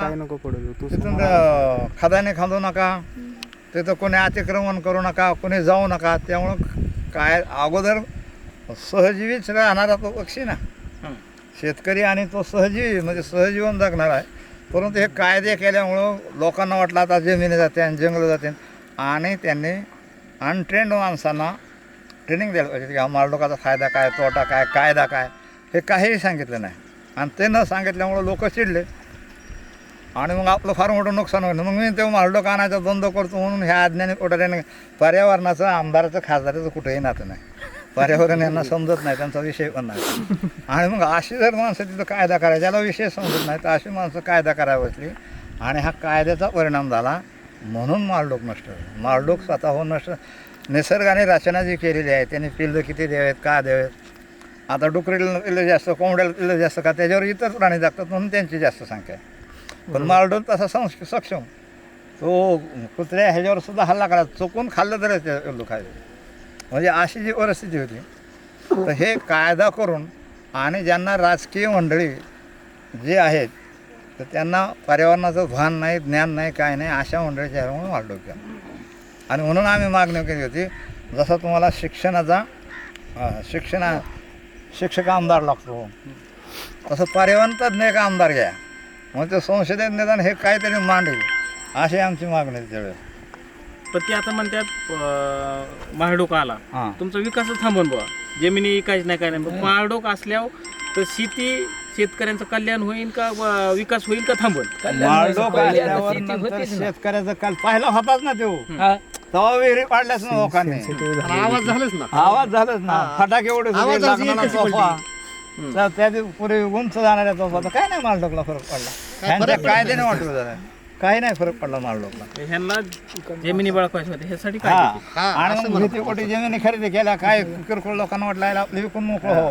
काय नको पडू तू तिथून अं, खदाने खांदू नका तिथं कोणी अतिक्रमण करू नका कोणी जाऊ नका त्यामुळं काय अगोदर सहजीवीच राहणारा तो पक्षी ना. शेतकरी आणि तो सहजीवी म्हणजे सहजीवन जगणार आहे. परंतु हे कायदे केल्यामुळं लोकांना वाटलं आता जमिनी जाते आणि जंगलं जाते. आणि त्यांनी अनट्रेंड माणसांना ट्रेनिंग द्यायला पाहिजे की हा मालडोकाचा फायदा काय तोटा काय कायदा काय हे काहीही सांगितलं नाही. आणि ते न सांगितल्यामुळं लोक चिडले. आणि मग आपलं फार मोठं नुकसान होईल. मग मी ते मालडोक आणायचा द्वंद्व करतो म्हणून ह्या आज्ञाने कोटाऱ्याने पर्यावरणाचं आमदाराचं खासदाराचं कुठेही नातं नाही. पर्यावरण यांना समजत नाही त्यांचा विषय पण नाही. आणि मग अशी जर माणसं तिथं कायदा करायचा याला विषय समजत नाही तर अशी माणसं कायदा करायला बसली. आणि हा कायद्याचा परिणाम झाला म्हणून मालडोक नष्ट मालडोक स्वतःहून नष्ट निसर्गाने रचना जी केलेली आहे त्यांनी पिल्लं किती द्यावेत का द्यावेत? आता डुकरीला पिल्लं जास्त कोंबड्याला पिल्लं जास्त का? त्याच्यावर इतर प्राणी जगतात म्हणून त्यांची जास्त संख्या आहे. पण मालडोक तसा संस सक्षम. तो कुत्र्या ह्याच्यावर सुद्धा हल्ला करा. चुकून खाल्लं तर ते खायचं म्हणजे अशी जी परिस्थिती होती. तर हे कायदा करून आणि ज्यांना राजकीय मंडळी जे आहेत तर त्यांना पर्यावरणाचं भान नाही ज्ञान नाही काय नाही अशा मंडळीच्या ह्यामुळे मालडोक केला आणि म्हणून आम्ही मागणी केली होती जसं तुम्हाला शिक्षणाचा शिक्षणा शिक्षक आमदार लागतो. तसं पर्यावरण तज्ज्ञ एक आमदार घ्या. मग ते संसदेत निदान हे काहीतरी मांडेल. अशी आमची मागणी आहे त्यावेळेस. पण ते आता म्हणतात महाडोक आला. हां. तुमचा विकासच थांबून बुवा. जमिनी काहीच नाही काय नाही. मग महाडोक असल्यावर तर शेती शेतकऱ्यांचं कल्याण होईल का व विकास होईल का थांबून माळडोक असल्यावर नंतर शेतकऱ्याचा काल पाहिला होताच ना तो. तेव्हा विहिरी पाडल्याच ना लोकांनी. आवाज झालेच ना. आवाज झालंच ना. फटाके एवढे लागणारा त्या पुढे उंच जाणाऱ्या तर काय नाही मालडोकला फरक पडला. त्यांच्या कायद्याने वाटलं काही नाही फरक पडला मालडोकला ह्यांना जमिनी बळकायच्या होत्या ह्यासाठी काय हा. केलं? हा, आणि मग भीती कोटी जमिनी खरेदी केल्या काय किरकोळ लोकांना वाटलं याला आपली विकून मोकळं हो.